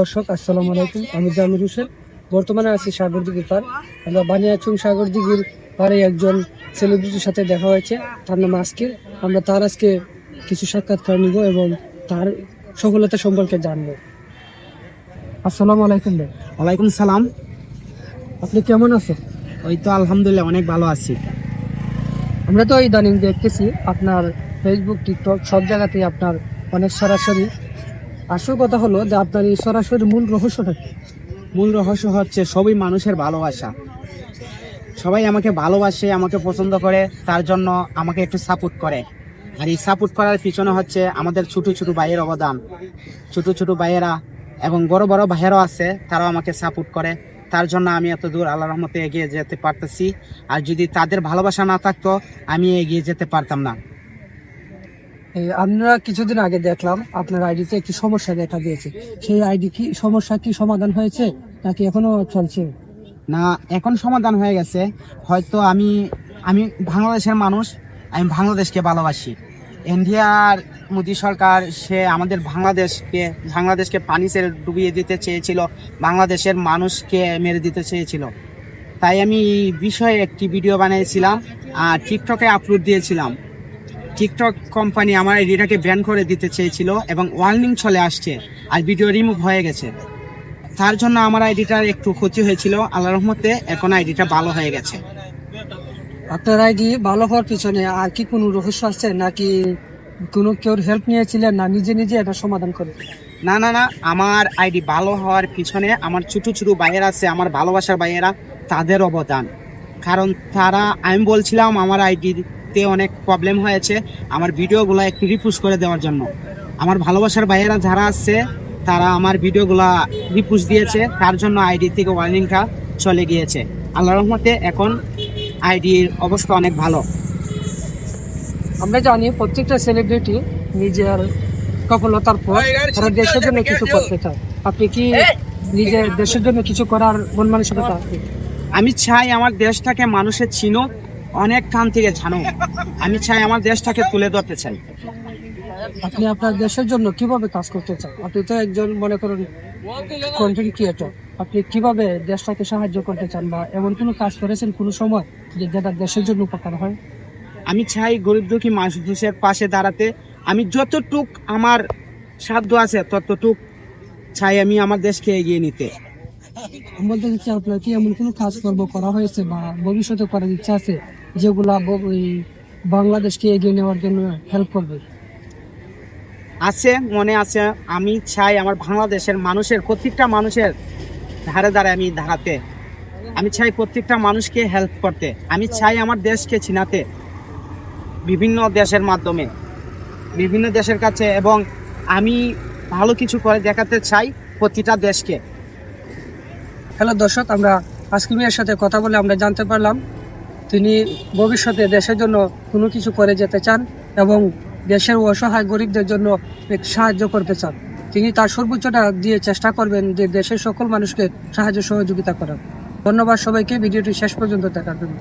দর্শক আসসালামু আলাইকুম। আমি জামির হোসেন। বর্তমানে আছি সাগরদিঘি পার আমরা বানিয়াচুং সাগরদিঘির পারে একজন সেলিব্রিটির সাথে দেখা হয়েছে। তার নাম আজকে আমরা তার আজকে কিছু সাক্ষাৎকার নিব এবং তার সফলতা সম্পর্কে জানব। আসসালামু আলাইকুম ভাই। ওয়ালাইকুম সালাম। আপনি কেমন আছেন ওই তো আলহামদুলিল্লাহ অনেক ভালো আছি। আমরা তো ইদানিং দেখতেছি আপনার ফেসবুক টিকটক সব জায়গাতেই আপনার অনেক সরাসরি আসল কথা হলো যে আপনার এই সরাসরি মূল রহস্যটা মূল রহস্য হচ্ছে সবই মানুষের ভালোবাসা। সবাই আমাকে ভালোবাসে, আমাকে পছন্দ করে, তার জন্য আমাকে একটু সাপোর্ট করে। আর এই সাপোর্ট করার পিছনে হচ্ছে আমাদের ছোট ছোট ভাইয়ের অবদান। ছোট ছোট ভাইয়েরা এবং বড় বড় ভাইয়েরাও আছে, তারাও আমাকে সাপোর্ট করে। তার জন্য আমি এত দূর আল্লাহ রহমতে এগিয়ে যেতে পারতেছি। আর যদি তাদের ভালোবাসা না থাকতো, আমি এগিয়ে যেতে পারতাম না। আমরা কিছুদিন আগে দেখলাম আপনার আইডিতে একটি সমস্যা দেখা দিয়েছে। সেই আইডি কি, সমস্যা কি সমাধান হয়েছে নাকি এখনও চলছে? না, এখন সমাধান হয়ে গেছে। হয়তো আমি আমি বাংলাদেশের মানুষ, আমি বাংলাদেশকে ভালোবাসি। ইন্ডিয়ার মোদী সরকার, সে আমাদের বাংলাদেশকে বাংলাদেশকে পানি ছেড়ে ডুবিয়ে দিতে চেয়েছিল, বাংলাদেশের মানুষকে মেরে দিতে চেয়েছিল। তাই আমি এই বিষয়ে একটি ভিডিও বানিয়েছিলাম, আর টিকটকে আপলোড দিয়েছিলাম। টিকটক কোম্পানি আমার আইডিটাকে ব্যান করে দিতে চেয়েছিল এবং ওয়ার্নিং চলে আসছে। আর ভিডিও রিমুভ হয়ে গেছে। তার জন্য আমার আইডিটার একটু ক্ষতি হয়েছিল। আল্লাহ রহমতে এখন আইডিটা ভালো হয়ে গেছে। আপনার আইডি ভালো হওয়ার পিছনে আর কি কোনো রহস্য আছে? নাকি কোনো কেউ হেল্প নিয়েছিলেন না? নিজে নিজে এটা সমাধান করে না না না। আমার আইডি ভালো হওয়ার পিছনে আমার ছোটো ছোটো ভাইয়েরা আছে আমার ভালোবাসার ভাইয়েরা তাদের অবদান। কারণ তারা আমি বলছিলাম আমার আইডিতে অনেক প্রবলেম হয়েছে আমার ভিডিওগুলো একটু রিপুশ করে দেওয়ার জন্য। আমার ভালোবাসার ভাইয়েরা যারা আছে তারা আমার ভিডিওগুলা রিপুশ দিয়েছে তার জন্য আইডি থেকে ওয়ার্নিংটা চলে গিয়েছে। আল্লাহ রহমতে এখন আইডির অবস্থা অনেক ভালো। আমরা জানি প্রত্যেকটা সেলিব্রিটি নিজের সফলতার পর তারা দেশের জন্য কিছু করতে চায়। আপনি কি নিজের দেশের জন্য কিছু করার মন মানসিকতা? আছে? আমি চাই আমার দেশটাকে মানুষের চিনো অনেক কান থেকে জানো আমি চাই আমার দেশটাকে তুলে ধরতে চাই। আপনি আপনার দেশের জন্য কীভাবে কাজ করতে চান? আপনি তো একজন মনে করেন কন্টেন্ট ক্রিয়েটর আপনি কীভাবে দেশটাকে সাহায্য করতে চান বা এমন কোনো কাজ করেছেন কোনো সময় যে যেটা দেশের জন্য উপকার হয়? আমি চাই গরিব দুঃখী মানুষের পাশে দাঁড়াতে। আমি যতটুক আমার সাধ্য আছে ততটুক চাই আমি আমার দেশকে এগিয়ে নিতে। আমাদের হচ্ছে আপনার কি এমন কোনো কাজকর্ম করা হয়েছে বা ভবিষ্যতে করার ইচ্ছা আছে যেগুলা বাংলাদেশকে এগিয়ে নেওয়ার জন্য হেল্প করবে? আছে, মনে আছে। আমি চাই আমার বাংলাদেশের মানুষের, প্রত্যেকটা মানুষের ধারে ধারে আমি দাঁড়াতে। আমি চাই প্রত্যেকটা মানুষকে হেল্প করতে। আমি চাই আমার দেশকে চিনাতে বিভিন্ন দেশের মাধ্যমে, বিভিন্ন দেশের কাছে। এবং আমি ভালো কিছু করে দেখাতে চাই প্রতিটা দেশকে। হ্যালো দর্শক, আমরা আসকিমিয়ার সাথে কথা বলে আমরা জানতে পারলাম তিনি ভবিষ্যতে দেশের জন্য কোনো কিছু করে যেতে চান এবং দেশের অসহায় গরিবদের জন্য সাহায্য করতে চান। তিনি তার সর্বোচ্চটা দিয়ে চেষ্টা করবেন যে দেশের সকল মানুষকে সাহায্য সহযোগিতা করার। ধন্যবাদ সবাইকে, ভিডিওটি শেষ পর্যন্ত দেখার জন্য।